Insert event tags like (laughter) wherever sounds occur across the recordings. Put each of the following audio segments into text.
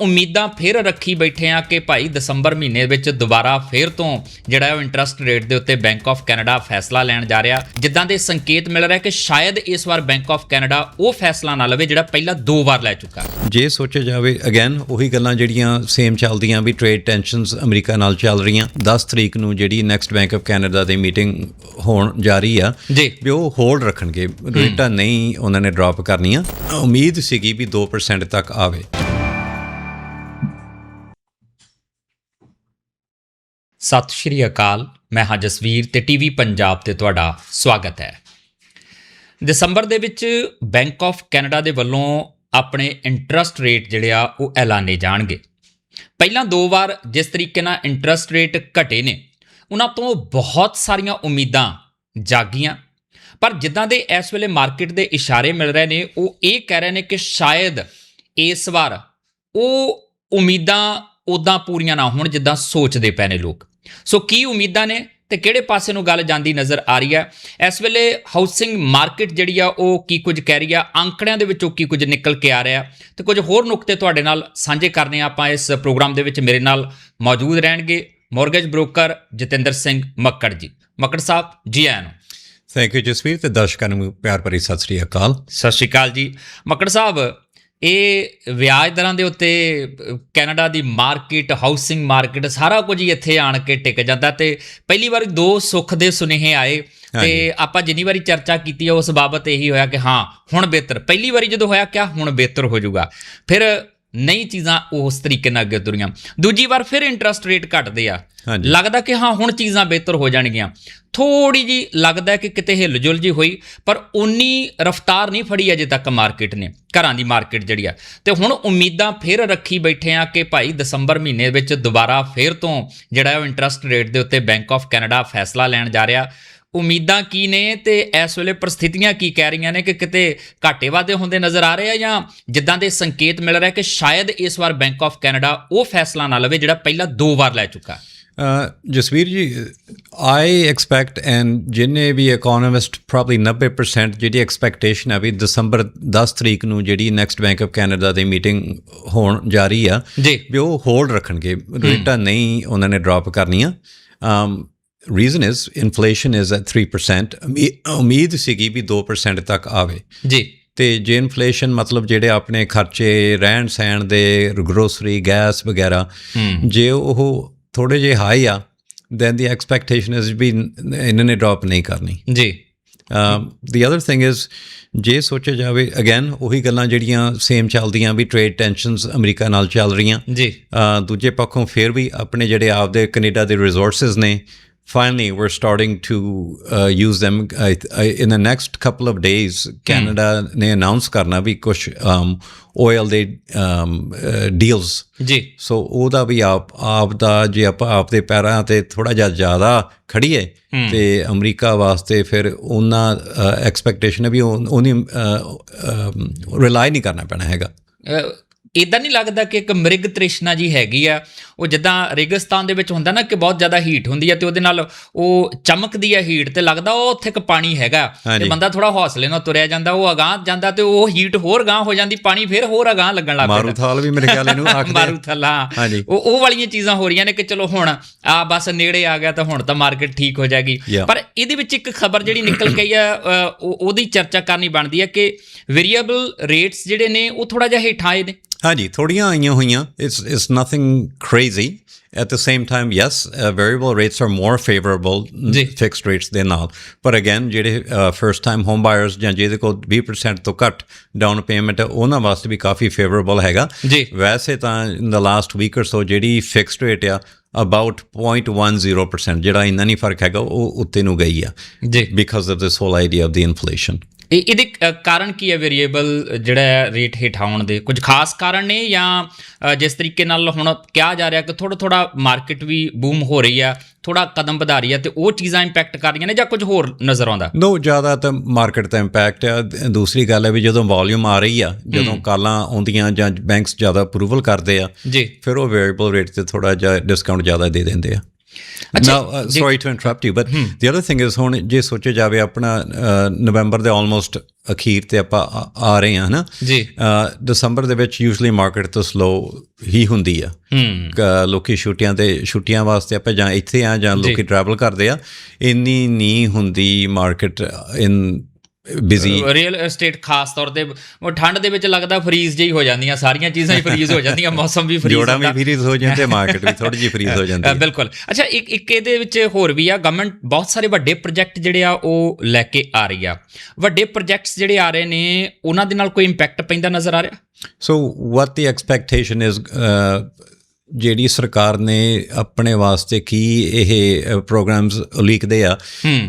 ਉਮੀਦਾਂ ਫਿਰ ਰੱਖੀ ਬੈਠੇ ਆ ਕਿ ਭਾਈ ਦਸੰਬਰ ਮਹੀਨੇ ਵਿੱਚ ਦੁਬਾਰਾ ਫੇਰ ਤੋਂ ਜਿਹੜਾ ਉਹ ਇੰਟਰਸਟ ਰੇਟ ਦੇ ਉੱਤੇ ਬੈਂਕ ਆਫ ਕੈਨੇਡਾ ਫੈਸਲਾ ਲੈਣ ਜਾ ਰਿਹਾ। ਜਿੱਦਾਂ ਦੇ ਸੰਕੇਤ ਮਿਲ ਰਿਹਾ ਕਿ ਸ਼ਾਇਦ ਇਸ ਵਾਰ ਬੈਂਕ ਆਫ ਕੈਨੇਡਾ ਉਹ ਫੈਸਲਾ ਨਾ ਲਵੇ ਜਿਹੜਾ ਪਹਿਲਾਂ ਦੋ ਵਾਰ ਲੈ ਚੁੱਕਾ। ਜੇ ਸੋਚਿਆ ਜਾਵੇ ਅਗੇਨ ਉਹੀ ਗੱਲਾਂ ਜਿਹੜੀਆਂ ਸੇਮ ਚੱਲਦੀਆਂ ਵੀ ਟ੍ਰੇਡ ਟੈਂਸ਼ਨਸ ਅਮਰੀਕਾ ਨਾਲ ਚੱਲ ਰਹੀਆਂ। 10 ਤਰੀਕ ਨੂੰ ਜਿਹੜੀ ਨੈਕਸਟ ਬੈਂਕ ਆਫ ਕੈਨੇਡਾ ਦੀ ਮੀਟਿੰਗ ਹੋਣ ਜਾ ਰਹੀ ਆ ਜੀ। ਵੀ ਉਹ ਹੋਲਡ ਰੱਖਣਗੇ। ਰੇਟਾਂ ਨਹੀਂ ਉਹਨਾਂ ਨੇ ਡ੍ਰੌਪ ਕਰਨੀਆਂ। ਉਮੀਦ ਸੀਗੀ ਵੀ 2% ਤੱਕ ਆਵੇ। ਸਤਿ ਸ਼੍ਰੀ ਅਕਾਲ, ਮੈਂ ਹਾਂ ਜਸਵੀਰ ਤੇ ਟੀਵੀ ਪੰਜਾਬ ਤੇ ਤੁਹਾਡਾ ਸਵਾਗਤ ਹੈ। ਦਸੰਬਰ ਦੇ ਵਿੱਚ ਬੈਂਕ ਆਫ ਕੈਨੇਡਾ ਦੇ ਵੱਲੋਂ ਆਪਣੇ ਇੰਟਰਸਟ ਰੇਟ ਜਿਹੜੇ ਆ, ਉਹ ਐਲਾਨੇ ਜਾਣਗੇ। ਪਹਿਲਾਂ ਦੋ ਵਾਰ ਜਿਸ ਤਰੀਕੇ ਨਾਲ ਇੰਟਰਸਟ ਰੇਟ ਘਟੇ ਨੇ, ਉਹਨਾਂ ਤੋਂ ਬਹੁਤ ਸਾਰੀਆਂ ਉਮੀਦਾਂ ਜਾਗੀਆਂ। ਪਰ ਜਿੱਦਾਂ ਦੇ ਇਸ ਵੇਲੇ ਮਾਰਕੀਟ ਦੇ ਇਸ਼ਾਰੇ ਮਿਲ ਰਹੇ ਨੇ, ਉਹ ਇਹ ਕਹਿ ਰਹੇ ਨੇ ਕਿ ਸ਼ਾਇਦ ਇਸ ਵਾਰ ਉਹ ਉਮੀਦਾਂ ਉਦਾਂ ਪੂਰੀਆਂ ਨਾ ਹੋਣ ਜਿੱਦਾਂ ਸੋਚਦੇ ਪਏ ਨੇ ਲੋਕ। ਸੋ ਕੀ ਉਮੀਦਾਂ ਨੇ ਤੇ ਕਿਹੜੇ ਪਾਸੇ ਨੂੰ ਗੱਲ ਜਾਂਦੀ ਨਜ਼ਰ ਆ ਰਹੀ ਹੈ? ਇਸ ਵੇਲੇ ਹਾਊਸਿੰਗ ਮਾਰਕੀਟ ਜਿਹੜੀ ਆ ਉਹ ਕੀ ਕੁਝ ਕਹਿ ਰਹੀ ਆ? ਅੰਕੜਿਆਂ ਦੇ ਵਿੱਚੋਂ ਕੀ ਕੁਝ ਨਿਕਲ ਕੇ ਆ ਰਿਹਾ ਤੇ ਕੁਝ ਹੋਰ ਨੁਕਤੇ ਤੁਹਾਡੇ ਨਾਲ ਸਾਂਝੇ ਕਰਨੇ ਆ ਆਪਾਂ ਇਸ ਪ੍ਰੋਗਰਾਮ ਦੇ ਵਿੱਚ ਮੇਰੇ ਨਾਲ ਮੌਜੂਦ ਰਹਿਣਗੇ ਮਾਰਗੇਜ ਬ੍ਰੋਕਰ ਜਤਿੰਦਰ ਸਿੰਘ ਮੱਕੜ ਜੀ। ਮੱਕੜ ਸਾਹਿਬ ਜੀ ਆਇਆਂ ਨੂੰ। ਥੈਂਕ ਯੂ ਜਸਵੀਰ ਤੇ ਦਰਸ਼ਕਾਂ ਨੂੰ ਪਿਆਰ ਭਰੀ ਸਤਿ ਸ੍ਰੀ ਅਕਾਲ। ਸਤਿ ਸ਼੍ਰੀ ਅਕਾਲ ਜੀ। ਮੱਕੜ ਸਾਹਿਬ ਇਹ ਵਿਆਜ ਦਰਾਂ ਦੇ ਉੱਤੇ ਕੈਨੇਡਾ ਦੀ ਮਾਰਕੀਟ ਹਾਊਸਿੰਗ ਮਾਰਕੀਟ ਸਾਰਾ ਕੁਝ ਹੀ ਇੱਥੇ ਆਣ ਕੇ ਟਿਕ ਜਾਂਦਾ ਤੇ ਪਹਿਲੀ ਵਾਰੀ ਦੋ ਸੁੱਖ ਦੇ ਸੁਨੇਹੇ ਆਏ ਤੇ ਆਪਾਂ ਜਿੰਨੀ ਵਾਰੀ ਚਰਚਾ ਕੀਤੀ ਹੈ ਉਸ ਬਾਬਤ ਇਹੀ ਹੋਇਆ ਕਿ ਹਾਂ ਹੁਣ ਬਿਹਤਰ। ਪਹਿਲੀ ਵਾਰੀ ਜਦੋਂ ਹੋਇਆ ਕਿਆ? ਹੁਣ ਬਿਹਤਰ ਹੋ ਜਾਊਗਾ। ਫਿਰ ਨਈ ਚੀਜ਼ਾਂ ਉਸ ਤਰੀਕੇ ਨਾਲ ਅੱਗੇ ਤੁਰੀਆਂ। ਦੂਜੀ ਵਾਰ ਫਿਰ ਇੰਟਰਸਟ ਰੇਟ ਘਟਦੇ ਆ। ਲੱਗਦਾ ਕਿ ਹਾਂ ਹੁਣ ਚੀਜ਼ਾਂ ਬਿਹਤਰ ਹੋ ਜਾਣਗੀਆਂ। ਥੋੜੀ ਜੀ ਲੱਗਦਾ ਕਿ ਕਿਤੇ ਹਿਲਜੁਲ ਜੀ ਹੋਈ ਪਰ ਉਨੀ ਰਫਤਾਰ ਨਹੀਂ ਫੜੀ ਅਜੇ ਤੱਕ ਮਾਰਕੀਟ ਨੇ ਘਰਾਂ ਦੀ ਮਾਰਕੀਟ ਜਿਹੜੀ ਆ। ਤੇ ਹੁਣ ਉਮੀਦਾਂ ਫਿਰ ਰੱਖੀ ਬੈਠੇ ਆ ਕਿ ਭਾਈ ਦਸੰਬਰ ਮਹੀਨੇ ਵਿੱਚ ਦੁਬਾਰਾ ਫੇਰ ਤੋਂ ਜਿਹੜਾ ਉਹ ਇੰਟਰਸਟ ਰੇਟ ਦੇ ਉੱਤੇ ਬੈਂਕ ਆਫ ਕੈਨੇਡਾ ਫੈਸਲਾ ਲੈਣ ਜਾ ਰਿਹਾ। ਉਮੀਦਾਂ ਕੀ ਨੇ ਤੇ ਇਸ ਵੇਲੇ ਪ੍ਰਸਥਿਤੀਆਂ ਕੀ ਕਹਿ ਰਹੀਆਂ ਨੇ ਕਿ ਕਿਤੇ ਘਾਟੇ ਵਾਧੇ ਹੁੰਦੇ ਨਜ਼ਰ ਆ ਰਹੇ ਆ ਜਾਂ ਜਿੱਦਾਂ ਦੇ ਸੰਕੇਤ ਮਿਲ ਰਿਹਾ ਕਿ ਸ਼ਾਇਦ ਇਸ ਵਾਰ ਬੈਂਕ ਆਫ ਕੈਨੇਡਾ ਉਹ ਫੈਸਲਾ ਨਾ ਲਵੇ ਜਿਹੜਾ ਪਹਿਲਾਂ ਦੋ ਵਾਰ ਲੈ ਚੁੱਕਾ ਜਸਵੀਰ ਜੀ ਆਈ ਐਕਸਪੈਕਟ ਐਂਡ ਜਿੰਨੇ ਵੀ ਇਕਨੋਮਿਸਟ ਪ੍ਰੋਬਬਲੀ 90% ਜਿਹੜੀ ਐਕਸਪੈਕਟੇਸ਼ਨ ਹੈ ਵੀ ਦਸੰਬਰ 10 ਤਰੀਕ ਨੂੰ ਜਿਹੜੀ ਨੈਕਸਟ ਬੈਂਕ ਆਫ ਕੈਨੇਡਾ ਦੀ ਮੀਟਿੰਗ ਹੋਣ ਜਾ ਰਹੀ ਆ ਵੀ ਉਹ ਹੋਲਡ ਰੱਖਣਗੇ। ਰੇਟਾਂ ਨਹੀਂ ਉਹਨਾਂ ਨੇ ਡ੍ਰੌਪ ਕਰਨੀਆਂ। Reason is inflation is at 3% ਉਮੀ- ਉਮੀਦ ਸੀਗੀ ਵੀ 2% ਤੱਕ ਆਵੇ। ਜੀ। ਤੇ ਜੇ ਇਨਫਲੇਸ਼ਨ ਮਤਲਬ ਜਿਹੜੇ ਆਪਣੇ ਖਰਚੇ ਰਹਿਣ ਸਹਿਣ ਦੇ ਗਰੋਸਰੀ ਗੈਸ ਵਗੈਰਾ ਜੇ ਉਹ ਥੋੜੇ ਜਿਹੇ ਹਾਈ ਆ ਦੈਨ ਦੀ ਐਕਸਪੈਕਟੇਸ਼ਨ ਇਜ਼ ਵੀ ਇਹਨਾਂ ਨੇ ਡ੍ਰੌਪ ਨਹੀਂ ਕਰਨੀ। ਜੀ। ਦੀ ਅਦਰ ਥਿੰਗ ਇਜ਼ ਜੇ ਸੋਚਿਆ ਜਾਵੇ ਅਗੇਨ ਉਹੀ ਗੱਲਾਂ ਜਿਹੜੀਆਂ ਸੇਮ ਚੱਲਦੀਆਂ ਵੀ ਟ੍ਰੇਡ ਟੈਂਸ਼ਨਸ ਅਮਰੀਕਾ ਨਾਲ ਚੱਲ ਰਹੀਆਂ। ਜੀ। ਦੂਜੇ ਪੱਖੋਂ ਫਿਰ ਵੀ ਆਪਣੇ ਜਿਹੜੇ ਆਪਦੇ ਕੈਨੇਡਾ ਦੇ ਰਿਸੋਰਸਸ ਨੇ finally we're starting to uh, use them. I, I, in the next couple of days canada ਨੇ ਅਨਾਉਂਸ ਕਰਨਾ ਵੀ ਕੁਝ ਆਇਲ ਦੇ ਡੀਲਸ ਜੀ ਸੋ ਉਹਦਾ ਵੀ ਆਪ ਆਪ ਦਾ ਜੇ ਆਪਾਂ ਆਪ ਦੇ ਪੈਰਾਂ ਤੇ ਥੋੜਾ ਜਿਹਾ ਜ਼ਿਆਦਾ ਖੜੀਏ ਤੇ ਅਮਰੀਕਾ ਵਾਸਤੇ ਫਿਰ ਉਹਨਾਂ ਐਕਸਪੈਕਟੇਸ਼ਨ ਵੀ ਉਹ- ਉਹਨੀ ਰਿਲਾਈ ਨਹੀਂ ਕਰਨਾ ਪੈਣਾ ਹੈਗਾ ਇਦਾਂ ਨਹੀਂ ਲੱਗਦਾ ਕਿ ਇੱਕ ਮ੍ਰਿਗ ਤ੍ਰਿਸ਼ਨਾ ਜੀ ਹੈਗੀ ਆ ਉਹ ਜਿੱਦਾਂ ਰੇਗਿਸਤਾਨ ਦੇ ਵਿੱਚ ਹੁੰਦਾ ਨਾ ਕਿ ਬਹੁਤ ਜ਼ਿਆਦਾ ਹੀਟ ਹੁੰਦੀ ਹੈ ਤੇ ਉਹਦੇ ਨਾਲ ਉਹ ਚਮਕਦੀ ਹੈ ਹੀਟ ਤੇ ਲੱਗਦਾ ਉਹ ਉੱਥੇ ਇੱਕ ਪਾਣੀ ਹੈਗਾ ਤੇ। ਬੰਦਾ ਥੋੜਾ ਹੌਸਲੇ ਨਾਲ ਤੁਰਿਆ ਜਾਂਦਾ ਉਹ ਅਗਾਂਹ ਜਾਂਦਾ ਤੇ ਉਹ ਹੀਟ ਹੋਰ ਗਾਂਹ ਹੋ ਜਾਂਦੀ ਪਾਣੀ ਫਿਰ ਹੋਰ ਅਗਾਂਹ ਲੱਗਣ ਲੱਗ ਪੈਂਦਾ ਮਾਰੂਥਾਲ ਵੀ ਮੇਰੇ ਖਿਆਲ ਇਹਨੂੰ ਆਖਦੇ ਆ। ਮਾਰੂਥਲ ਹਾਂ। ਉਹ ਉਹ ਵਾਲੀਆਂ ਚੀਜ਼ਾਂ ਹੋ ਰਹੀਆਂ ਨੇ ਕਿ ਚਲੋ ਹੁਣ ਆ ਬਸ ਨੇੜੇ ਆ ਗਿਆ ਤਾਂ ਹੁਣ ਤਾਂ ਮਾਰਕੀਟ ਠੀਕ ਹੋ ਜਾਏਗੀ. ਪਰ ਇਹਦੇ ਵਿੱਚ ਇੱਕ ਖਬਰ ਜਿਹੜੀ ਨਿਕਲ ਆਈ ਆ ਉਹਦੀ ਚਰਚਾ ਕਰਨੀ ਬਣਦੀ ਹੈ ਕਿ ਵੇਰੀਏਬਲ ਰੇਟਸ ਜਿਹੜੇ ਨੇ ਉਹ ਥੋੜਾ ਜਿਹਾ ਹੇਠਾਂ ਆਏ ਨੇ ਹਾਂਜੀ ਥੋੜੀਆਂ ਆਈਆਂ ਹੋਈਆਂ। It's it's nothing crazy at the same time yes variable rates are more favourable. Fixed rates ਦੇ ਨਾਲ। ਪਰ ਅਗੇਨ ਜਿਹੜੇ ਫਰਸਟ ਟਾਈਮ ਹੋਮ ਬਾਇਰਸ ਜਾਂ ਜਿਹਦੇ ਕੋਲ 20% ਤੋਂ ਘੱਟ ਡਾਊਨ ਪੇਮੈਂਟ ਹੈ ਉਹਨਾਂ ਵਾਸਤੇ ਵੀ ਕਾਫੀ ਫੇਵਰੇਬਲ ਹੈਗਾ। ਜੀ। ਵੈਸੇ ਤਾਂ in the last week or so ਜਿਹੜੀ ਫਿਕਸਡ ਰੇਟ ਆ ਅਬਾਊਟ 0.10% ਜਿਹੜਾ ਇੰਨਾ ਨਹੀਂ ਫ਼ਰਕ ਹੈਗਾ ਉਹ ਉੱਤੇ ਨੂੰ ਗਈ ਆ। ਜੀ। Because of this whole idea of the inflation ਇਹ ਇਹਦੇ ਕਾਰਨ ਕੀ ਹੈ ਵੇਰੀਏਬਲ ਜਿਹੜਾ ਹੈ ਰੇਟ ਹੇਠਾਉਣ ਦੇ? ਕੁਝ ਖਾਸ ਕਾਰਨ ਨੇ ਜਾਂ ਜਿਸ ਤਰੀਕੇ ਨਾਲ ਹੁਣ ਕਿਹਾ ਜਾ ਰਿਹਾ ਕਿ ਥੋੜਾ ਥੋੜਾ ਮਾਰਕੀਟ ਵੀ ਬੂਮ ਹੋ ਰਹੀ ਆ ਥੋੜਾ ਕਦਮ ਵਧਾ ਰਹੀ ਆ ਤੇ ਉਹ ਚੀਜ਼ਾਂ ਇੰਪੈਕਟ ਕਰ ਰਹੀਆਂ ਨੇ ਜਾਂ ਕੁਝ ਹੋਰ ਨਜ਼ਰ ਆਉਂਦਾ? ਨੋ ਜ਼ਿਆਦਾ ਤਾਂ ਮਾਰਕੀਟ ਦਾ ਇੰਪੈਕਟ ਆ। ਦੂਸਰੀ ਗੱਲ ਹੈ ਵੀ ਜਦੋਂ ਵੋਲਿਊਮ ਆ ਰਹੀ ਆ ਜਦੋਂ ਕਾਲਾਂ ਆਉਂਦੀਆਂ ਜਾਂ ਬੈਂਕਸ ਜ਼ਿਆਦਾ ਅਪਰੂਵਲ ਕਰਦੇ ਆ ਜੀ। ਫਿਰ ਉਹ ਵੇਰੀਏਬਲ ਰੇਟ ਤੇ ਥੋੜਾ ਜਿਹਾ ਡਿਸਕਾਊਂਟ ਜ਼ਿਆਦਾ ਦੇ ਦਿੰਦੇ ਆ। Uh, sorry to interrupt you, but the other thing is ਹੁਣ ਜੇ ਸੋਚਿਆ ਜਾਵੇ ਆਪਣਾ ਨਵੰਬਰ ਦੇ ਆਲਮੋਸਟ ਅਖੀਰ ਤੇ ਆਪਾਂ ਆ- ਰਹੇ ਹਾਂ ਹਨਾ? ਜੀ। ਦਸੰਬਰ ਦੇ ਵਿੱਚ ਯੂਜੂਲੀ ਮਾਰਕੀਟ ਤੋਂ ਸਲੋ ਹੀ ਹੁੰਦੀ ਆ। ਲੋਕੀ ਛੁੱਟੀਆਂ ਤੇ ਛੁੱਟੀਆਂ ਵਾਸਤੇ ਆਪਾਂ ਜਾਂ ਇੱਥੇ ਆ ਜਾਂ ਲੋਕੀ ਟਰੈਵਲ ਕਰਦੇ ਆ। ਇੰਨੀ ਨਹੀਂ ਹੁੰਦੀ market in BC real estate ਖਾਸ ਤੌਰ ਤੇ ਉਹ ਠੰਡ ਦੇ ਵਿੱਚ ਲੱਗਦਾ ਫਰੀਜ਼ ਜਿਹੀ ਹੋ ਜਾਂਦੀਆਂ ਸਾਰੀਆਂ ਚੀਜ਼ਾਂ ਹੀ ਫਰੀਜ਼ ਹੋ ਜਾਂਦੀਆਂ (laughs) ਮੌਸਮ ਵੀ ਫਰੀਜ਼ ਜੋੜਾ ਵੀ ਫਰੀਜ਼ ਹੋ ਜਾਂਦੇ ਮਾਰਕੀਟ ਵੀ ਥੋੜੀ ਜਿਹੀ ਫਰੀਜ਼ ਹੋ ਜਾਂਦੀ ਹੈ। ਬਿਲਕੁਲ। ਅੱਛਾ ਇੱਕ ਇੱਕ ਇਹਦੇ ਵਿੱਚ ਹੋਰ ਵੀ ਆ ਗਵਰਨਮੈਂਟ ਬਹੁਤ ਸਾਰੇ ਵੱਡੇ ਪ੍ਰੋਜੈਕਟ ਜਿਹੜੇ ਆ ਉਹ ਲੈ ਕੇ ਆ ਰਹੀ ਆ। ਵੱਡੇ ਪ੍ਰੋਜੈਕਟਸ ਜਿਹੜੇ ਆ ਰਹੇ ਨੇ ਉਹਨਾਂ ਦੇ ਨਾਲ ਕੋਈ ਇੰਪੈਕਟ ਪੈਂਦਾ ਨਜ਼ਰ ਆ ਰਿਹਾ? So what the expectation is ਜਿਹੜੀ ਸਰਕਾਰ ਨੇ ਆਪਣੇ ਵਾਸਤੇ ਕੀ ਇਹ ਪ੍ਰੋਗਰਾਮਸ ਉਲੀਕਦੇ ਆ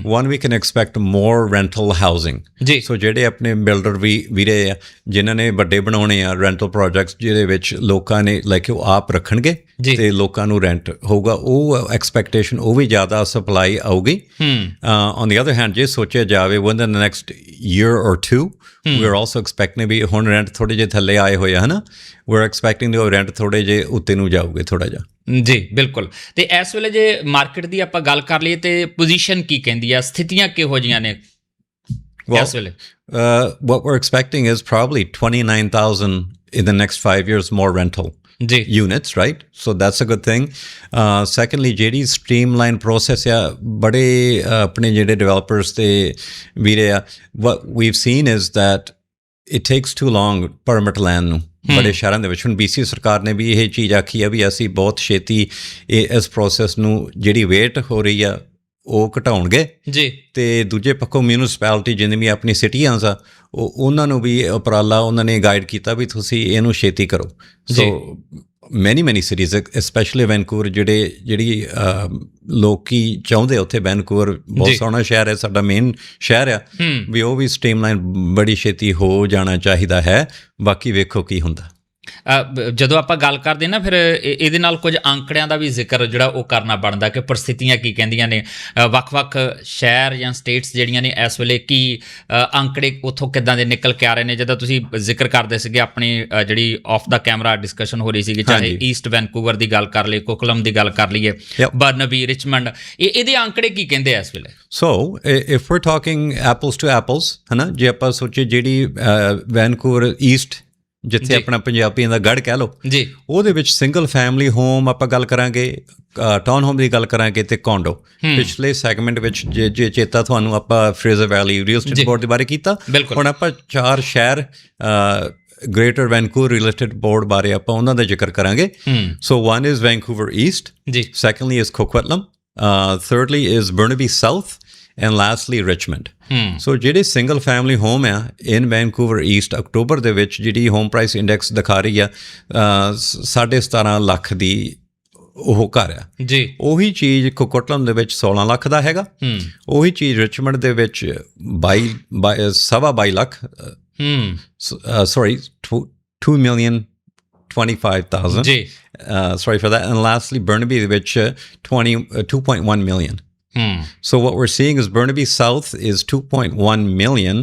one we can expect more rental housing ਜੀ। ਸੋ ਜਿਹੜੇ ਆਪਣੇ ਬਿਲਡਰ ਵੀ ਵੀਰੇ ਆ ਜਿਨ੍ਹਾਂ ਨੇ ਵੱਡੇ ਬਣਾਉਣੇ ਆ ਰੈਂਟਲ ਪ੍ਰੋਜੈਕਟਸ ਜਿਹਦੇ ਵਿੱਚ ਲੋਕਾਂ ਨੇ ਲਾਈਕ ਉਹ ਆਪ ਰੱਖਣਗੇ। ਤੇ ਲੋਕਾਂ ਨੂੰ ਰੈਂਟ ਹੋਊਗਾ ਉਹ ਐਕਸਪੈਕਟੇਸ਼ਨ ਉਹ ਵੀ ਜ਼ਿਆਦਾ ਸਪਲਾਈ ਆਊਗੀ। ਔਨ ਦੀ ਅਦਰ ਹੈਂਡ ਜੇ ਸੋਚਿਆ ਜਾਵੇ in the next year or 2 we are also expecting ਵੀ ਹੁਣ ਰੈਂਟ ਥੋੜੇ ਜਿਹੇ ਥੱਲੇ ਆਏ ਹੋਏ ਹਨਾ? ਵੀ ਆਰ ਐਕਸਪੈਕਟਿੰਗ ਕਿ ਰੈਂਟ ਥੋੜੇ ਜਿਹੇ ਉੱਤੇ ਨੂੰ ਜਾਊਗੇ ਥੋੜਾ ਜਿਹਾ। ਜੀ ਬਿਲਕੁਲ। ਤੇ ਇਸ ਵੇਲੇ ਜੇ ਮਾਰਕੀਟ ਦੀ ਆਪਾਂ ਗੱਲ ਕਰ ਲਈਏ ਤੇ ਪੋਜੀਸ਼ਨ ਕੀ ਕਹਿੰਦੀ ਆ? ਸਥਿਤੀਆਂ ਕਿਹੋ ਜੀਆਂ ਨੇ ਇਸ ਵੇਲੇ? what we're expecting is probably 29,000 in the next five years more rental ਜੀ units, right? So that's a good thing. Uh, secondly, ਜਿਹੜੀ streamline process ਆ ਬੜੇ uh, ਆਪਣੇ ਜਿਹੜੇ developers ਤੇ ਵੀਰੇ ਆ what we've seen is that it takes too long permit land ਨੂੰ ਬੜੇ ਸ਼ਹਿਰਾਂ ਦੇ ਵਿੱਚ ਹੁਣ BC ਸਰਕਾਰ ਨੇ ਵੀ ਇਹ ਚੀਜ਼ ਆਖੀ ਆ ਵੀ ਅਸੀਂ ਬਹੁਤ ਛੇਤੀ ਇਸ ਪ੍ਰੋਸੈਸ ਨੂੰ ਜਿਹੜੀ ਵੇਟ ਹੋ ਰਹੀ ਆ ਉਹ ਘਟਾਉਣਗੇ। ਜੀ। ਤੇ ਦੂਜੇ ਪੱਖੋਂ ਮਿਊਨਿਸਪੈਲਿਟੀ ਜਿੰਨੇ ਵੀ ਆਪਣੀ ਸਿਟੀਆਂ ਆ ਉਹ ਉਹਨਾਂ ਨੂੰ ਵੀ ਉਪਰਾਲਾ ਉਹਨਾਂ ਨੇ ਗਾਈਡ ਕੀਤਾ ਵੀ ਤੁਸੀਂ ਇਹਨੂੰ ਛੇਤੀ ਕਰੋ। So many many cities specially Vancouver ਜਿਹੜੇ ਜਿਹੜੀ ਲੋਕੀ ਚਾਹੁੰਦੇ ਉੱਥੇ ਵੈਨਕੂਵਰ ਬਹੁਤ। ਸੋਹਣਾ ਸ਼ਹਿਰ ਹੈ ਸਾਡਾ ਮੇਨ ਸ਼ਹਿਰ ਆ। ਵੀ ਉਹ ਵੀ ਸਟ੍ਰੀਮਲਾਈਨ ਬੜੀ ਛੇਤੀ ਹੋ ਜਾਣਾ ਚਾਹੀਦਾ ਹੈ। ਬਾਕੀ ਵੇਖੋ ਕੀ ਹੁੰਦਾ। ਜਦੋਂ ਆਪਾਂ ਗੱਲ ਕਰਦੇ ਨਾ ਫਿਰ ਇਹ- ਇਹਦੇ ਨਾਲ ਕੁਝ ਅੰਕੜਿਆਂ ਦਾ ਵੀ ਜ਼ਿਕਰ ਜਿਹੜਾ ਉਹ ਕਰਨਾ ਬਣਦਾ ਕਿ ਪਰਿਸਥਿਤੀਆਂ ਕੀ ਕਹਿੰਦੀਆਂ ਨੇ ਵੱਖ-ਵੱਖ ਸ਼ਹਿਰ ਜਾਂ ਸਟੇਟਸ ਜਿਹੜੀਆਂ ਨੇ ਇਸ ਵੇਲੇ ਕੀ ਅੰਕੜੇ ਉੱਥੋਂ ਕਿੱਦਾਂ ਦੇ ਨਿਕਲ ਕੇ ਆ ਰਹੇ ਨੇ ਜਦੋਂ ਤੁਸੀਂ ਜ਼ਿਕਰ ਕਰਦੇ ਸੀਗੇ ਆਪਣੀ ਜਿਹੜੀ ਆਫ ਦਾ ਕੈਮਰਾ ਡਿਸਕਸ਼ਨ ਹੋ ਰਹੀ ਸੀਗੀ ਚਾਹੇ। ਈਸਟ ਵੈਨਕੂਵਰ ਦੀ ਗੱਲ ਕਰ ਲਈਏ ਕੋਕਲਮ ਦੀ ਗੱਲ ਕਰ ਲਈਏ. ਬਰਨਬੀ ਰਿਚਮੰਡ ਇਹ ਇਹਦੇ ਅੰਕੜੇ ਕੀ ਕਹਿੰਦੇ ਇਸ ਵੇਲੇ so if we talking apples to apples ਹਨਾ ਜੇ ਆਪਾਂ ਸੋਚੀਏ ਜਿਹੜੀ ਵੈਨਕੂਵਰ ਈਸਟ ਜਿੱਥੇ। ਆਪਣਾ ਪੰਜਾਬੀਆਂ ਦਾ ਗੜ ਕਹਿ ਲਓ। ਜੀ। ਉਹਦੇ ਵਿੱਚ ਸਿੰਗਲ ਫੈਮਿਲੀ ਹੋਮ ਆਪਾਂ ਗੱਲ ਕਰਾਂਗੇ ਟਾਊਨ ਹੋਮ ਦੀ ਗੱਲ ਕਰਾਂਗੇ ਤੇ ਕੌਂਡੋ ਪਿਛਲੇ ਸੈਗਮੈਂਟ ਵਿੱਚ ਜੇ ਜੇ ਚੇਤਾ ਤੁਹਾਨੂੰ ਆਪਾਂ Fraser Valley real. Estate board ਦੇ ਬਾਰੇ ਕੀਤਾ। ਹੁਣ ਆਪਾਂ ਚਾਰ ਸ਼ਹਿਰ greater Vancouver real estate board ਬਾਰੇ ਆਪਾਂ ਉਹਨਾਂ ਦਾ ਜ਼ਿਕਰ ਕਰਾਂਗੇ। So one is Vancouver east ਜੀ। secondly is Coquitlam uh, thirdly is Burnaby Lastly Richmond. ਹੂੰ ਸੋ ਜਿਹੜੇ ਸਿੰਗਲ ਫੈਮਿਲੀ ਹੋਮ ਆ ਇਨ ਵੈਨਕੂਵਰ ਈਸਟ ਅਕਤੂਬਰ ਦੇ ਵਿੱਚ ਜਿਹੜੀ ਹੋਮ ਪ੍ਰਾਈਸ ਇੰਡੈਕਸ ਦਿਖਾ ਰਹੀ ਆ ਅ, ਸ- ਸਾਢੇ 17 ਲੱਖ ਦੀ ਉਹ ਘਰ ਆ। ਜੀ। ਉਹੀ ਚੀਜ਼ ਕੋਕਟਲਮ ਦੇ ਵਿੱਚ 16 ਲੱਖ ਦਾ ਹੈਗਾ। ਹੂੰ। ਉਹੀ ਚੀਜ਼ ਰਿਚਮੰਡ ਦੇ ਵਿੱਚ 22 ਬਾਈ- ਸਵਾ 22 ਲੱਖ ਹੂੰ। ਸੌਰੀ 2 ਮਿਲੀਅਨ 25000 ਜੀ। sorry for that. And lastly, Burnaby, which uh, 20, uh, 2.1 million. ਹੂੰ So what we're seeing is Burnaby South is 2.1 million,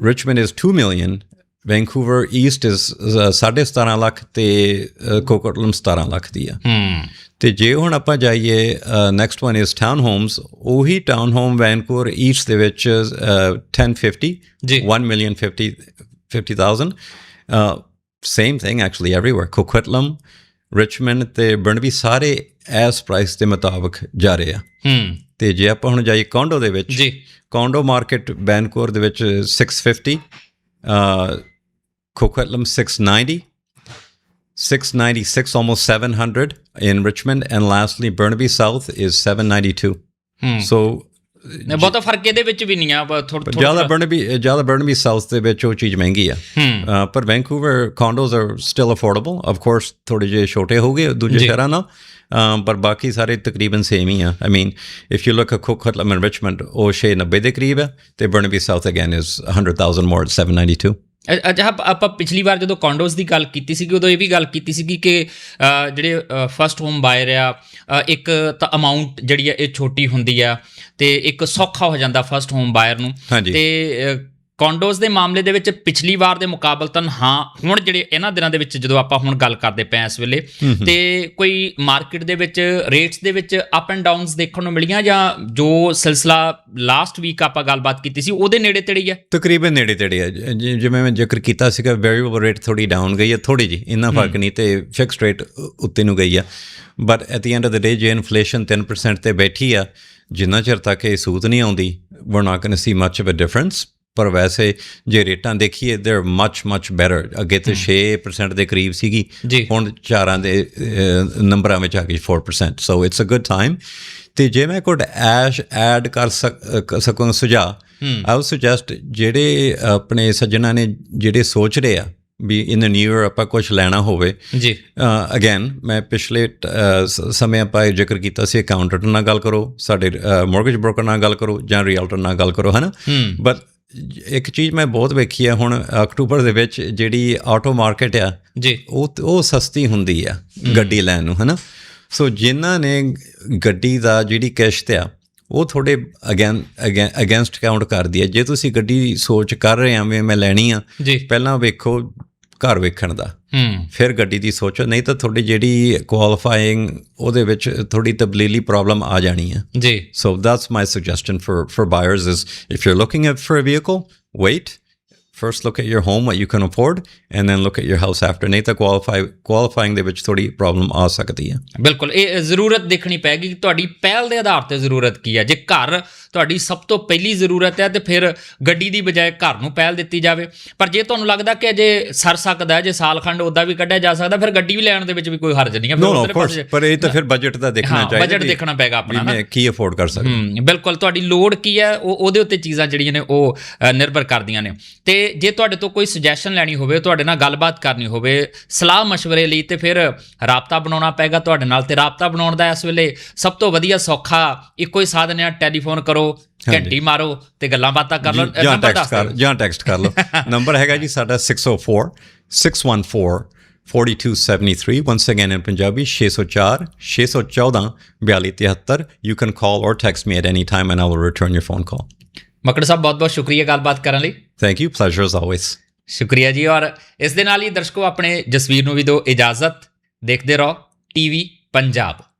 Richmond is 2 million, Vancouver East is uh, ਸਾਢੇ 17 ਲੱਖ ਤੇ ਕੋਕਟਲਮ 17 ਲੱਖ ਦੀ ਆ ਹੂੰ ਤੇ ਜੇ ਹੁਣ ਆਪਾਂ ਜਾਈਏ next one is town homes ਉਹੀ ਟਾਊਨ ਹੋਮ ਵੈਨਕੂਵਰ ਈਸਟ ਦੇ ਵਿੱਚ uh, 1050 ਜੀ 1 million 50 50000 uh, same thing actually everywhere richmond ਤੇ ਬਰਨਬੀ ਸਾਰੇ ਇਸ ਪ੍ਰਾਈਸ ਦੇ ਮੁਤਾਬਕ ਜਾ ਰਹੇ ਆ ਹੂੰ ਤੇ ਜੇ ਆਪਾਂ ਹੁਣ ਜਾਈਏ ਕੌਂਡੋ ਦੇ ਵਿੱਚ ਜੀ ਕੌਂਡੋ ਮਾਰਕੀਟ ਵੈਨਕੂਵਰ ਦੇ ਵਿੱਚ 650 uh, coquitlam 690 696 almost 700 in richmond and lastly burnaby south is 792 ਹੂੰ so ਨੇ ਬਹੁਤਾ ਫ਼ਰਕ ਇਹਦੇ ਵਿੱਚ ਵੀ ਨਹੀਂ ਆ ਥੋੜਾ ਜ਼ਿਆਦਾ ਬਰਨਬੀ ਜ਼ਿਆਦਾ ਬਰਨਬੀ ਸਾਊਥ ਦੇ ਵਿੱਚ ਉਹ ਚੀਜ਼ ਮਹਿੰਗੀ ਆ। ਪਰ Vancouver condos are still affordable. Of course ਥੋੜੇ ਜਿਹੇ ਛੋਟੇ ਹੋਗੇ ਦੂਜੇ। ਸ਼ਹਿਰਾਂ ਨਾਲ। ਪਰ ਬਾਕੀ ਸਾਰੇ ਤਕਰੀਬਨ ਸੇਮ ਹੀ ਆ। I mean if you look at Coquitlam and Richmond ਉਹ 690 ਦੇ ਕਰੀਬ ਹੈ ਤੇ Burnaby south again is 100000 more at 792 ਅੱਛਾ ਆਪ- ਆਪਾਂ ਪਿਛਲੀ ਵਾਰ ਜਦੋਂ ਕੌਂਡੋਸ ਦੀ ਗੱਲ ਕੀਤੀ ਸੀਗੀ ਉਦੋਂ ਇਹ ਵੀ ਗੱਲ ਕੀਤੀ ਸੀਗੀ ਕਿ ਜਿਹੜੇ ਫਰਸਟ ਹੋਮ ਬਾਇਰ ਆ ਇੱਕ ਤਾਂ ਅਮਾਉਂਟ ਜਿਹੜੀ ਆ ਇਹ ਛੋਟੀ ਹੁੰਦੀ ਆ ਤੇ ਇੱਕ ਸੌਖਾ ਹੋ ਜਾਂਦਾ ਫਰਸਟ ਹੋਮ ਬਾਇਰ ਨੂੰ। ਤੇ ਕੌਂਡੋਜ਼ ਦੇ ਮਾਮਲੇ ਦੇ ਵਿੱਚ ਪਿਛਲੀ ਵਾਰ ਦੇ ਮੁਕਾਬਲਤਨ ਹਾਂ ਹੁਣ ਜਿਹੜੇ ਇਹਨਾਂ ਦਿਨਾਂ ਦੇ ਵਿੱਚ ਜਦੋਂ ਆਪਾਂ ਹੁਣ ਗੱਲ ਕਰਦੇ ਪਏ ਹਾਂ ਇਸ ਵੇਲੇ ਤੇ ਕੋਈ ਮਾਰਕੀਟ ਦੇ ਵਿੱਚ ਰੇਟਸ ਦੇ ਵਿੱਚ ਅਪ ਐਂਡ ਡਾਊਨਸ ਦੇਖਣ ਨੂੰ ਮਿਲੀਆਂ ਜਾਂ ਜੋ ਸਿਲਸਿਲਾ ਲਾਸਟ ਵੀਕ ਆਪਾਂ ਗੱਲਬਾਤ ਕੀਤੀ ਸੀ ਉਹਦੇ ਨੇੜੇ ਤੇੜੇ ਹੀ ਹੈ ਤਕਰੀਬਨ ਨੇੜੇ ਤੇੜੇ ਜ- ਜਿਵੇਂ ਮੈਂ ਜ਼ਿਕਰ ਕੀਤਾ ਸੀਗਾ ਵੇਰੀਏਬਲ ਰੇਟ ਥੋੜੀ ਡਾਊਨ ਗਈ ਹੈ ਥੋੜੀ ਜੀ ਇੰਨਾ ਫ਼ਰਕ ਨਹੀਂ ਤੇ ਫਿਕਸਡ ਰੇਟ ਉੱਤੇ ਨੂੰ ਗਈ ਆ। But at the end of the day ਜੇ ਇਨਫਲੇਸ਼ਨ 10% ਤੇ ਬੈਠੀ ਆ ਜਿੰਨਾ ਚਿਰ ਤੱਕ ਇਹ ਸੂਤ ਨਹੀਂ ਆਉਂਦੀ we're not going to see much of a difference ਪਰ ਵੈਸੇ ਜੇ ਰੇਟਾਂ ਦੇਖੀਏ they're much much better. ਅੱਗੇ ਤੇ 6% ਦੇ ਕਰੀਬ ਸੀਗੀ। ਹੁਣ ਚਾਰਾਂ ਦੇ ਨੰਬਰਾਂ ਵਿੱਚ ਆ ਗਈ 4% so it's a good time ਤੇ ਜੇ ਮੈਂ ਕੋਡ ਐਸ਼ ਐਡ ਕਰ ਸਕ- ਸੁਝਾ ਆਈ ਵਿਲ ਸੁਜੈਸਟ ਜਿਹੜੇ ਆਪਣੇ ਸੱਜਣਾ ਨੇ ਜਿਹੜੇ ਸੋਚ ਰਹੇ ਆ ਵੀ ਇਨ ਨਿਊ ਇਅਰ ਆਪਾਂ ਕੁਝ ਲੈਣਾ ਹੋਵੇ ਜੀ। ਅਗੇਨ ਮੈਂ ਪਿਛਲੇ ਸਮੇਂ ਆਪਾਂ ਇਹ ਜ਼ਿਕਰ ਕੀਤਾ ਸੀ ਅਕਾਊਂਟੈਂਟ ਨਾਲ ਗੱਲ ਕਰੋ ਸਾਡੇ ਮਾਰਗੇਜ ਬ੍ਰੋਕਰ ਨਾਲ ਗੱਲ ਕਰੋ ਜਾਂ ਰੀਅਲਟਰ ਨਾਲ ਗੱਲ ਕਰੋ ਹਨਾ? ਬਟ ਇੱਕ ਚੀਜ਼ ਮੈਂ ਬਹੁਤ ਵੇਖੀ ਹੈ ਹੁਣ ਅਕਤੂਬਰ ਦੇ ਵਿੱਚ ਜਿਹੜੀ ਆਟੋ ਮਾਰਕੀਟ ਆ ਜੀ। ਉਹ ਉਹ ਸਸਤੀ ਹੁੰਦੀ ਆ ਗੱਡੀ ਲੈਣ ਨੂੰ ਹਨਾ? ਸੋ ਜਿਨ੍ਹਾਂ ਨੇ ਗੱਡੀ ਦਾ ਜਿਹੜੀ ਕਿਸ਼ਤ ਆ ਉਹ ਥੋੜੇ ਅਗੇਨ ਅਗੇਂਸਟ ਕਾਊਂਟ ਕਰਦੀ ਹੈ ਜੇ ਤੁਸੀਂ ਗੱਡੀ ਸੋਚ ਕਰ ਰਹੇ ਆ ਵੀ ਮੈਂ ਲੈਣੀ ਆ ਪਹਿਲਾਂ ਵੇਖੋ ਘਰ ਵੇਖਣ ਦਾ। ਹੂੰ ਫਿਰ ਗੱਡੀ ਦੀ ਸੋਚੋ ਨਹੀਂ ਤਾਂ ਤੁਹਾਡੀ ਜਿਹੜੀ ਕੁਆਲੀਫਾਈਂਗ ਉਹਦੇ ਵਿੱਚ ਥੋੜੀ ਤਬਦੀਲੀ ਪ੍ਰੋਬਲਮ ਆ ਜਾਣੀ ਹੈ ਜੀ So that's my suggestion for for buyers is if you're looking at for a vehicle, wait. First look at your home, what you can afford, and then look at your house after. ਨਹੀਂ ਤਾਂ qualify qualifying ਦੇ ਵਿੱਚ ਥੋੜੀ problem ਆ ਸਕਦੀ ਹੈ ਬਿਲਕੁਲ ਇਹ ਜ਼ਰੂਰਤ ਦੇਖਣੀ ਪੈਗੀ ਕਿ ਤੁਹਾਡੀ ਪਹਿਲ ਦੇ ਆਧਾਰ ਤੇ ਜ਼ਰੂਰਤ ਕੀ ਹੈ ਜੇ ਘਰ ਤੁਹਾਡੀ ਸਭ ਤੋਂ ਪਹਿਲੀ ਜ਼ਰੂਰਤ ਹੈ ਤੇ ਫਿਰ ਗੱਡੀ ਦੀ ਬਜਾਏ ਘਰ ਨੂੰ ਪਹਿਲ ਦਿੱਤੀ ਜਾਵੇ ਪਰ ਜੇ ਤੁਹਾਨੂੰ ਲੱਗਦਾ ਕਿ ਅਜੇ ਸਰ ਸਕਦਾ ਹੈ ਜੇ ਸਾਲ ਖੰਡ ਉਦਾਂ ਵੀ ਕੱਢਿਆ ਜਾ ਸਕਦਾ ਫਿਰ ਗੱਡੀ ਵੀ ਲੈਣ ਦੇ ਵਿੱਚ ਵੀ ਕੋਈ ਹਰਜ ਨਹੀਂ ਹੈ ਫਿਰ ਕੋਰਸ ਪਾਸੇ- ਪਰ ਇਹ ਤਾਂ ਫਿਰ ਬਜਟ ਦਾ ਦੇਖਣਾ ਚਾਹੀਦਾ ਬਜਟ ਦੇਖਣਾ ਪੈਗਾ ਆਪਣਾ ਨਾ ਕੀ ਅਫੋਰਡ ਕਰ ਸਕਦਾ ਬਿਲਕੁਲ ਤੁਹਾਡੀ ਲੋੜ ਕੀ ਹੈ ਉਹ ਉਹਦੇ ਉੱਤੇ ਚੀਜ਼ਾਂ ਜਿਹੜੀਆਂ ਨੇ ਉਹ ਨਿਰਭਰ ਕਰਦੀਆਂ ਨੇ ਤੇ ਜੇ ਤੁਹਾਡੇ ਤੋਂ ਕੋਈ ਸੁਜੈਸ਼ਨ ਲੈਣੀ ਹੋਵੇ ਤੁਹਾਡੇ ਨਾਲ ਗੱਲਬਾਤ ਕਰਨੀ ਹੋਵੇ ਸਲਾਹ مشਵਰੇ ਲਈ ਤੇ ਫਿਰ ਰਾਬਤਾ ਬਣਾਉਣਾ ਪੈਗਾ ਤੁਹਾਡੇ ਨਾਲ ਤੇ ਰਾਬਤਾ ਬਣਾਉਣ ਦਾ ਇਸ ਵੇਲੇ ਸਭ ਤੋਂ ਵਧੀਆ ਸੌਖਾ ਇੱਕੋ ਹੀ ਸਾਧਨ ਹੈ ਟੈਲੀਫੋਨ ਕਰੋ ਘੰਟੀ ਮਾਰੋ ਤੇ ਗੱਲਾਂ ਬਾਤਾਂ ਕਰ ਲਓ ਜਾਂ ਨੰਬਰ ਦੱਸ ਕਰ ਦਿਓ ਜਾਂ ਟੈਕਸਟ ਕਰ ਲਓ। (laughs) ਨੰਬਰ ਹੈਗਾ ਜੀ ਸਾਡਾ 604 614 4273 once again in Punjabi 604 614 4273 you can call or text me at any time and I will return your phone call ਮਕੜ ਸਾਹਿਬ ਬਹੁਤ ਬਹੁਤ ਸ਼ੁਕਰੀਆ ਗੱਲਬਾਤ ਕਰਨ ਲਈ। Thank you. Pleasure as always. ਸ਼ੁਕਰੀਆ ਜੀ ਔਰ ਇਸ ਦੇ ਨਾਲ ਹੀ ਦਰਸ਼ਕੋ ਆਪਣੇ ਜਸਵੀਰ ਨੂੰ ਵੀ ਦਿਓ ਇਜਾਜ਼ਤ। ਦੇਖਦੇ ਰਹੋ ਟੀਵੀ ਪੰਜਾਬ।